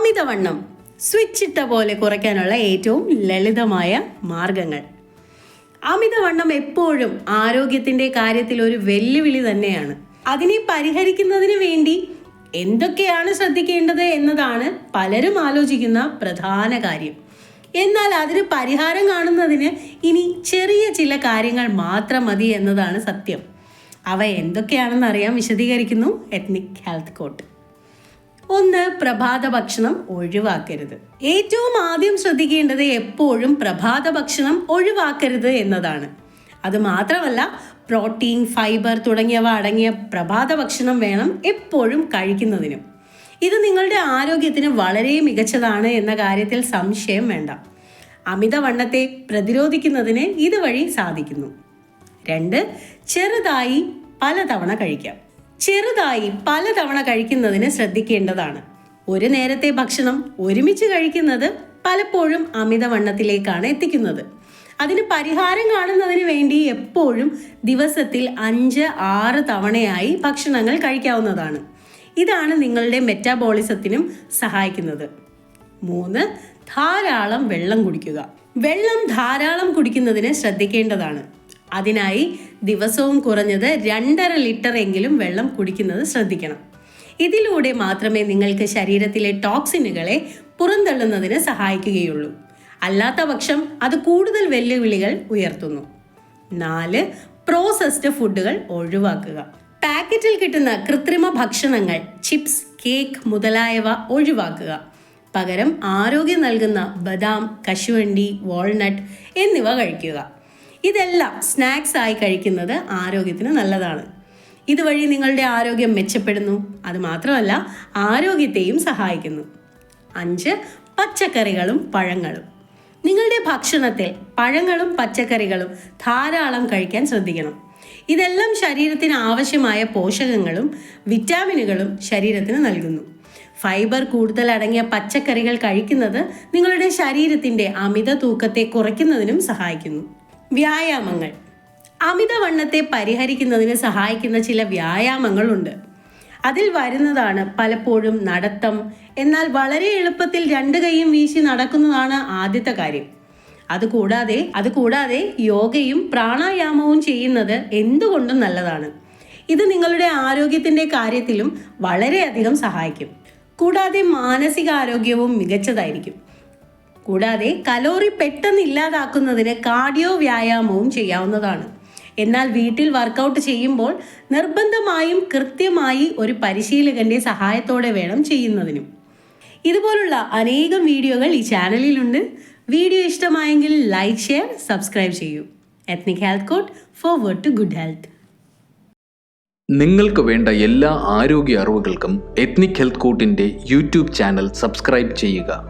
അമിതവണ്ണം സ്വിച്ച് ഇട്ട പോലെ കുറയ്ക്കാനുള്ള ഏറ്റവും ലളിതമായ മാർഗങ്ങൾ. അമിതവണ്ണം എപ്പോഴും ആരോഗ്യത്തിന്റെ കാര്യത്തിൽ ഒരു വെല്ലുവിളി തന്നെയാണ്. അതിനെ പരിഹരിക്കുന്നതിന് വേണ്ടി എന്തൊക്കെയാണ് ശ്രദ്ധിക്കേണ്ടത് എന്നതാണ് പലരും ആലോചിക്കുന്ന പ്രധാന കാര്യം. എന്നാൽ അതിന് പരിഹാരം കാണുന്നതിന് ഇനി ചെറിയ ചില കാര്യങ്ങൾ മാത്രം മതി എന്നതാണ് സത്യം. അവ എന്തൊക്കെയാണെന്ന് അറിയാൻ വിശദീകരിക്കുന്നു എത്നിക് ഹെൽത്ത് കോട്ട് ഒന്ന് പ്രഭാത ഭക്ഷണം ഒഴിവാക്കരുത്. ഏറ്റവും ആദ്യം ശ്രദ്ധിക്കേണ്ടത് എപ്പോഴും പ്രഭാത ഭക്ഷണം ഒഴിവാക്കരുത് എന്നതാണ്. അത് മാത്രമല്ല പ്രോട്ടീൻ ഫൈബർ തുടങ്ങിയവ അടങ്ങിയ പ്രഭാത ഭക്ഷണം വേണം എപ്പോഴും കഴിക്കുന്നതിനും. ഇത് നിങ്ങളുടെ ആരോഗ്യത്തിന് വളരെ മികച്ചതാണ് എന്ന കാര്യത്തിൽ സംശയം വേണ്ട. അമിതവണ്ണത്തെ പ്രതിരോധിക്കുന്നതിന് ഇതുവഴി സാധിക്കുന്നു. രണ്ട് ചെറുതായി പലതവണ കഴിക്കാം. ചെറുതായി പലതവണ കഴിക്കുന്നതിന് ശ്രദ്ധിക്കേണ്ടതാണ്. ഒരു നേരത്തെ ഭക്ഷണം ഒരുമിച്ച് കഴിക്കുന്നത് പലപ്പോഴും അമിതവണ്ണത്തിലേക്കാണ് എത്തിക്കുന്നത്. അതിന് പരിഹാരം കാണുന്നതിന് വേണ്ടി എപ്പോഴും ദിവസത്തിൽ അഞ്ച് ആറ് തവണയായി ഭക്ഷണങ്ങൾ കഴിക്കാവുന്നതാണ്. ഇതാണ് നിങ്ങളുടെ മെറ്റാബോളിസത്തിനും സഹായിക്കുന്നത്. മൂന്ന് ധാരാളം വെള്ളം കുടിക്കുക. വെള്ളം ധാരാളം കുടിക്കുന്നതിന് ശ്രദ്ധിക്കേണ്ടതാണ്. അതിനായി ദിവസവും കുറഞ്ഞത് രണ്ടര ലിറ്റർ എങ്കിലും വെള്ളം കുടിക്കുന്നത് ശ്രദ്ധിക്കണം. ഇതിലൂടെ മാത്രമേ നിങ്ങൾക്ക് ശരീരത്തിലെ ടോക്സിനുകളെ പുറന്തള്ളുന്നതിന് സഹായിക്കുകയുള്ളൂ. അല്ലാത്ത പക്ഷം അത് കൂടുതൽ വെല്ലുവിളികൾ ഉയർത്തുന്നു. നാല് പ്രോസസ്ഡ് ഫുഡുകൾ ഒഴിവാക്കുക. പാക്കറ്റിൽ കിട്ടുന്ന കൃത്രിമ ഭക്ഷണങ്ങൾ ചിപ്സ് കേക്ക് മുതലായവ ഒഴിവാക്കുക. പകരം ആരോഗ്യം നൽകുന്ന ബദാം കശുവണ്ടി വാൾനട്ട് എന്നിവ കഴിക്കുക. ഇതെല്ലാം സ്നാക്സ് ആയി കഴിക്കുന്നത് ആരോഗ്യത്തിന് നല്ലതാണ്. ഇതുവഴി നിങ്ങളുടെ ആരോഗ്യം മെച്ചപ്പെടുന്നു. അത് മാത്രമല്ല ആരോഗ്യത്തെയും സഹായിക്കുന്നു. അഞ്ച് പച്ചക്കറികളും പഴങ്ങളും. നിങ്ങളുടെ ഭക്ഷണത്തിൽ പഴങ്ങളും പച്ചക്കറികളും ധാരാളം കഴിക്കാൻ ശ്രദ്ധിക്കണം. ഇതെല്ലാം ശരീരത്തിന് ആവശ്യമായ പോഷകങ്ങളും വിറ്റാമിനുകളും ശരീരത്തിന് നൽകുന്നു. ഫൈബർ കൂടുതൽ അടങ്ങിയ പച്ചക്കറികൾ കഴിക്കുന്നത് നിങ്ങളുടെ ശരീരത്തിന്റെ അമിത തൂക്കത്തെ കുറയ്ക്കുന്നതിനും സഹായിക്കുന്നു. വ്യായാമങ്ങൾ. അമിതവണ്ണത്തെ പരിഹരിക്കുന്നതിന് സഹായിക്കുന്ന ചില വ്യായാമങ്ങളുണ്ട്. അതിൽ വരുന്നതാണ് പലപ്പോഴും നടത്തം. എന്നാൽ വളരെ എളുപ്പത്തിൽ രണ്ട് കൈയും വീശി നടക്കുന്നതാണ് ആദ്യത്തെ കാര്യം. അതുകൂടാതെ അതുകൂടാതെ യോഗയും പ്രാണായാമവും ചെയ്യുന്നത് എന്തുകൊണ്ടും നല്ലതാണ്. ഇത് നിങ്ങളുടെ ആരോഗ്യത്തിന്റെ കാര്യത്തിലും വളരെയധികം സഹായിക്കും. കൂടാതെ മാനസികാരോഗ്യവും മികച്ചതായിരിക്കും. കൂടാതെ കലോറി പെട്ടെന്ന് ഇല്ലാതാക്കുന്നതിന് കാർഡിയോ വ്യായാമവും ചെയ്യാവുന്നതാണ്. എന്നാൽ വീട്ടിൽ വർക്കൗട്ട് ചെയ്യുമ്പോൾ നിർബന്ധമായും കൃത്യമായി ഒരു പരിശീലകന്റെ സഹായത്തോടെ വേണം ചെയ്യുന്നതിനും. ഇതുപോലുള്ള അനേകം വീഡിയോകൾ ഈ ചാനലിലുണ്ട്. വീഡിയോ ഇഷ്ടമായെങ്കിൽ ലൈക്ക് ഷെയർ സബ്സ്ക്രൈബ് ചെയ്യൂ. എത്നിക് ഹെൽത്ത് കോട്ട് ഫോർവേഡ് ടു ഗുഡ് ഹെൽത്ത് നിങ്ങൾക്ക് വേണ്ട എല്ലാ ആരോഗ്യ അറിവുകൾക്കും എത്നിക് ഹെൽത്ത് കോട്ടിന്റെ യൂട്യൂബ് ചാനൽ സബ്സ്ക്രൈബ് ചെയ്യുക.